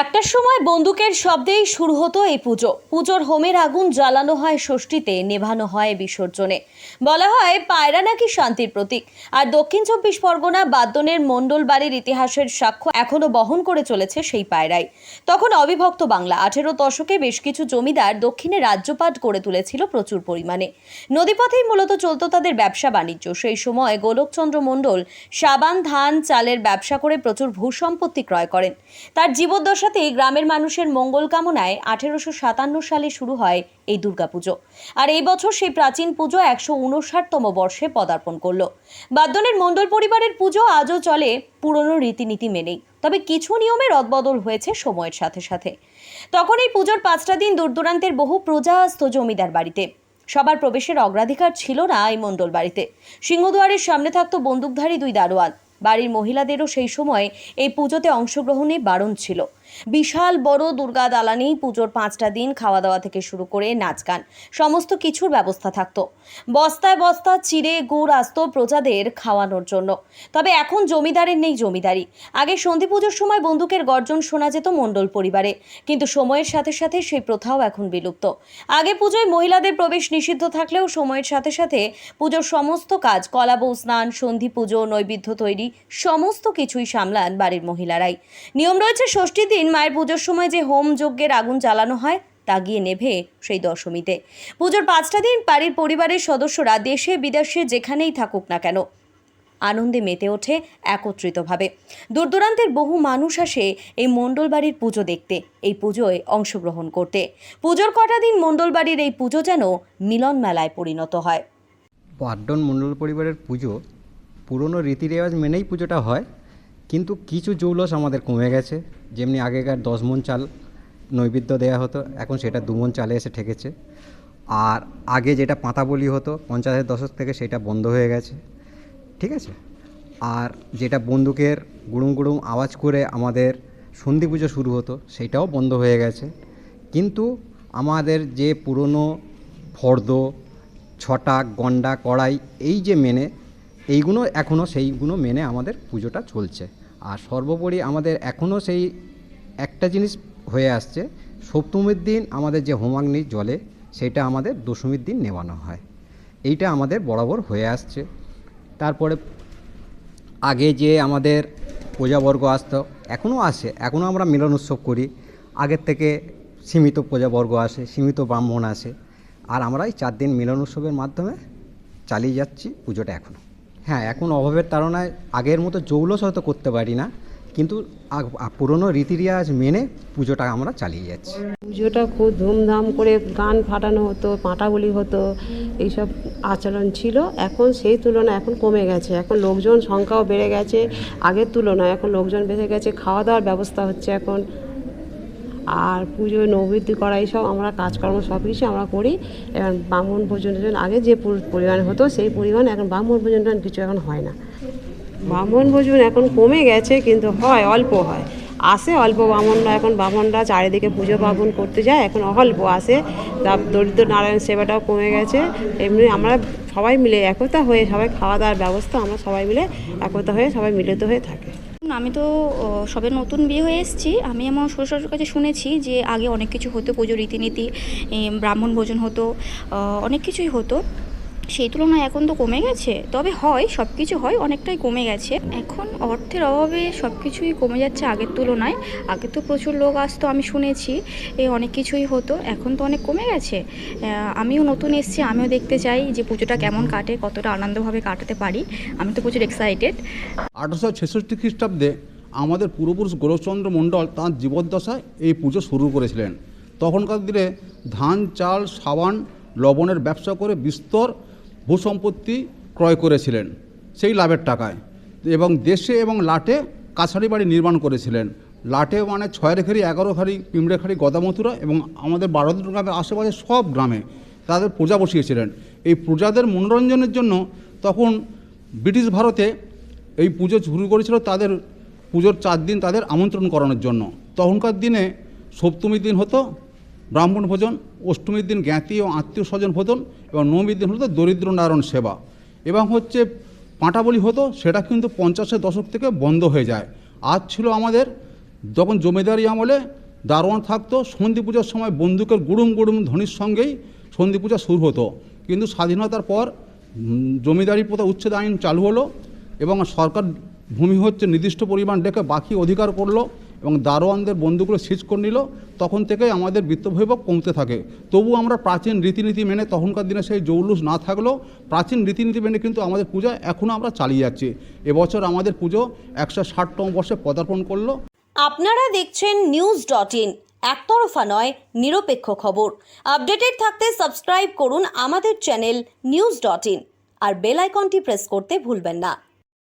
একটার সময় বন্দুকের শব্দেই শুরু হতো এই পুজো। পুজোর হোমের আগুন জ্বালানো হয় ষষ্ঠীতে, নেভানো হয় বিসর্জনে। বলা হয় পায়রা নাকি শান্তির প্রতীক। আর দক্ষিণ চব্বিশ পরগনা বাদ্যনের মণ্ডল বাড়ির ইতিহাসের সাক্ষ্য এখনও বহন করে চলেছে সেই পায়রাই। তখন অবিভক্ত বাংলা। আঠেরো দশকে বেশ কিছু জমিদার দক্ষিণে রাজ্যপাট করে তুলেছিল প্রচুর পরিমাণে। নদীপথেই মূলত চলত তাদের ব্যবসা বাণিজ্য। সেই সময় গোলকচন্দ্র মণ্ডল সাবান, ধান, চালের ব্যবসা করে প্রচুর ভূসম্পত্তি ক্রয় করেন। তার জীবদ্দশাতেই গ্রামের মানুষের মঙ্গল কামনায় আঠেরোশো সাতান্ন সালে শুরু হয় এই দুর্গাপুজো। আর এই বছর সেই প্রাচীন পুজো একশো উনষাটতম বর্ষে পদার্পণ করল। বাদ্যনের মণ্ডল পরিবারের পুজো আজও চলে পুরনো রীতিনীতি মেনেই। তবে কিছু নিয়মে রদবদল হয়েছে সময়ের সাথে সাথে। তখন এই পুজোর পাঁচটা দিন দূরদূরান্তের বহু প্রজা আসতো জমিদার বাড়িতে। সবার প্রবেশের অগ্রাধিকার ছিল না এই মণ্ডল বাড়িতে। সিংহদুয়ারের সামনে থাকতো বন্দুকধারী দুই দারোয়ান। বাড়ির মহিলাদেরও সেই সময় এই পুজোতে অংশগ্রহণে বারণ ছিল। বিশাল বড় দুর্গা দালানেই পুজোর পাঁচটা দিন খাওয়া দাওয়া থেকে শুরু করে নাচ গান, সমস্ত কিছুর ব্যবস্থা থাকতো। বস্তায় বস্তা চিড়ে গুড় আসতো প্রজাদের খাওয়ানোর জন্য। তবে এখন জমিদারের নেই জমিদারি। আগে সন্ধি পুজোর সময় বন্দুকের গর্জন শোনা যেত মণ্ডল পরিবারে, কিন্তু সময়ের সাথে সাথে সেই প্রথাও এখন বিলুপ্ত। আগে পুজোয় মহিলাদের প্রবেশ নিষিদ্ধ থাকলেও সময়ের সাথে সাথে পুজোর সমস্ত কাজ কলাবৌ স্নান, সন্ধি পুজো, নৈবেদ্য তৈরি, সমস্ত কিছুই সামলান বাড়ির মহিলারাই। নিয়ম রয়েছে ষষ্ঠী দিন মায়ের পুজোর সময় যে হোম যজ্ঞের আগুন জ্বালানো হয়, তা গিয়ে নেভে সেই দশমীতে। পুজোর পাঁচটা দিন বাড়ির পরিবারের সদস্যরা দেশে, বিদেশে যেখানেই থাকুক না কেন, আনন্দে মেতে ওঠে একত্রিতভাবে। দূর দূরান্তের বহু মানুষ আসে এই মণ্ডল বাড়ির পুজো দেখতে, এই পুজোয় অংশগ্রহণ করতে। পুজোর কটা দিন মণ্ডল বাড়ির এই পুজো যেন মিলন মেলায় পরিণত হয়। পাড্ডন মণ্ডল পরিবারের পুজো পুরনো রীতি রেওয়াজ মেনেই পুজোটা হয়। কিন্তু কিছু জৌলস আমাদের কমে গেছে। যেমনি আগেকার দশ মন চাল নৈবেদ্য দেওয়া হতো, এখন সেটা দু মন চালে এসে ঠেকেছে। আর আগে যেটা পাতা বলি হতো, পঞ্চাশের দশক থেকে সেটা বন্ধ হয়ে গেছে। ঠিক আছে? আর যেটা বন্দুকের গুড়ুম গুড়ুম আওয়াজ করে আমাদের সন্ধি পুজো শুরু হতো, সেটাও বন্ধ হয়ে গেছে। কিন্তু আমাদের যে পুরনো ফর্দ, ছটা, গন্ডা, কড়াই, এই যে মেনে এইগুলো এখনও সেইগুলো মেনে আমাদের পুজোটা চলছে। আর সর্বোপরি আমাদের এখনও সেই একটা জিনিস হয়ে আসছে, সপ্তমীর দিন আমাদের যে হোমাগ্নি জলে, সেটা আমাদের দশমীর দিন নেওয়ানো হয়। এইটা আমাদের বরাবর হয়ে আসছে। তারপরে আগে যে আমাদের প্রজাবর্গ আসতো, এখনও আসে। এখনও আমরা মিলন উৎসব করি। আগের থেকে সীমিত প্রজাবর্গ আসে, সীমিত ব্রাহ্মণ আসে। আর আমরা এই চার দিন মিলন উৎসবের মাধ্যমে চালিয়ে যাচ্ছি পুজোটা এখনও। হ্যাঁ এখন অভাবের তাড়নায় আগের মতো জৌলস হয়তো করতে পারি না, কিন্তু পুরনো রীতি রেওয়াজ মেনে পুজোটা আমরা চালিয়ে যাচ্ছি। পুজোটা খুব ধুমধাম করে গান ফাটানো হতো পাঁটা বলি হতো, এইসব আচরণ ছিল। এখন সেই তুলনায় এখন কমে গেছে। এখন লোকজন সংখ্যাও বেড়ে গেছে। আগের তুলনায় এখন লোকজন বেড়ে গেছে। খাওয়া দাওয়ার ব্যবস্থা হচ্ছে এখন। আর পুজোয় নৈবেদ্য করা এইসব আমরা, কাজকর্ম সব কিছু আমরা করি। এখন ব্রাহ্মণ ভোজন আগে যে পরিমাণ হতো, সেই পরিমাণ এখন ব্রাহ্মণ ভোজন কিছু এখন হয় না। ব্রাহ্মণ ভোজন এখন কমে গেছে, কিন্তু হয়, অল্প হয়। আসে অল্প ব্রাহ্মণরা, এখন ব্রাহ্মণরা চারিদিকে পুজো পার্বণ করতে যায়, এখন অল্প আসে। তা দরিদ্র নারায়ণ সেবাটাও কমে গেছে। এমনি আমরা সবাই মিলে একতা হয়ে সবাই খাওয়া দাওয়ার ব্যবস্থা, আমরা সবাই মিলে একতা হয়ে সবাই মিলিত হয়ে থাকে। আমি তো সবে নতুন বিয়ে হয়ে এসেছি। আমি আমার শ্বশুর শ্বশুর কাছে শুনেছি যে আগে অনেক কিছু হতো, পুজো রীতিনীতি ব্রাহ্মণ ভোজন হতো অনেক কিছুই হতো। সেই তুলনায় এখন তো কমে গেছে। তবে হয় সব কিছু হয়, অনেকটাই কমে গেছে। এখন অর্থের অভাবে সব কিছুই কমে যাচ্ছে আগের তুলনায়। আগে তো প্রচুর লোক আসতো, আমি শুনেছি, এ অনেক কিছুই হতো, এখন তো অনেক কমে গেছে। আমিও নতুন এসছি, আমিও দেখতে চাই যে পুজোটা কেমন কাটে, কতটা আনন্দভাবে কাটাতে পারি। আমি তো প্রচুর এক্সাইটেড আঠারোশো ছেষট্টি খ্রিস্টাব্দে আমাদের পূর্বপুরুষ গোরখচন্দ্র মণ্ডল তাঁর জীবদ্দশায় এই পুজো শুরু করেছিলেন। তখনকার দিনে ধান, চাল, সাবান, লবণের ব্যবসা করে বিস্তর ভূসম্পত্তি ক্রয় করেছিলেন সেই লাভের টাকায়। এবং দেশে এবং লাটে কাছারি বাড়ি নির্মাণ করেছিলেন। লাটে মানে ছয় রেখারি, এগারো খারি পিমড়েখারি গদামথুরা এবং আমাদের বারোদুর গ্রামের আশেপাশে সব গ্রামে তাদের পূজা বসিয়েছিলেন। এই প্রজাদের মনোরঞ্জনের জন্য তখন ব্রিটিশ ভারতে এই পুজো শুরু করেছিল তাদের পুজোর চার দিন তাদের আমন্ত্রণ করানোর জন্য। তখনকার দিনে সপ্তমীর দিন হতো ব্রাহ্মণ ভোজন, অষ্টমীর দিন জ্ঞাতি ও আত্মীয় স্বজন ভোজন এবং নবমীর দিন হতো দরিদ্র নারায়ণ সেবা। এবং হচ্ছে পাঁটাবলি হতো, সেটা কিন্তু পঞ্চাশের দশক থেকে বন্ধ হয়ে যায়। আজ ছিল আমাদের যখন জমিদারি আমলে দারোয়ান থাকতো, সন্ধি পূজার সময় বন্দুকের গুড়ুম গুড়ুম ধ্বনির সঙ্গেই সন্ধি পূজা শুরু হতো। কিন্তু স্বাধীনতার পর জমিদারি প্রথা উচ্ছেদ আইন চালু হলো এবং সরকার ভূমি হচ্ছে নির্দিষ্ট পরিমাণ ডেকে বাকি অধিকার করল। এবং দারোয়ানদের বন্ধুগুলো সিজ করে নিল, তখন থেকেই আমাদের বৃত্তবৈভব কমতে থাকে। তবু আমরা প্রাচীন রীতিনীতি মেনে তখনকার দিনে সেই জৌলুস না থাকলেও প্রাচীন রীতিনীতি মেনে কিন্তু আমাদের পূজা এখনও আমরা চালিয়ে যাচ্ছি। এবছর আমাদের পুজো একশো ষাটতম বর্ষে পদার্পণ করল। আপনারা দেখছেন নিউজ ডট ইন একতরফা নয়, নিরপেক্ষ খবর। আপডেটেড থাকতে সাবস্ক্রাইব করুন আমাদের চ্যানেল নিউজ ডট ইন আর বেল আইকনটি প্রেস করতে ভুলবেন না।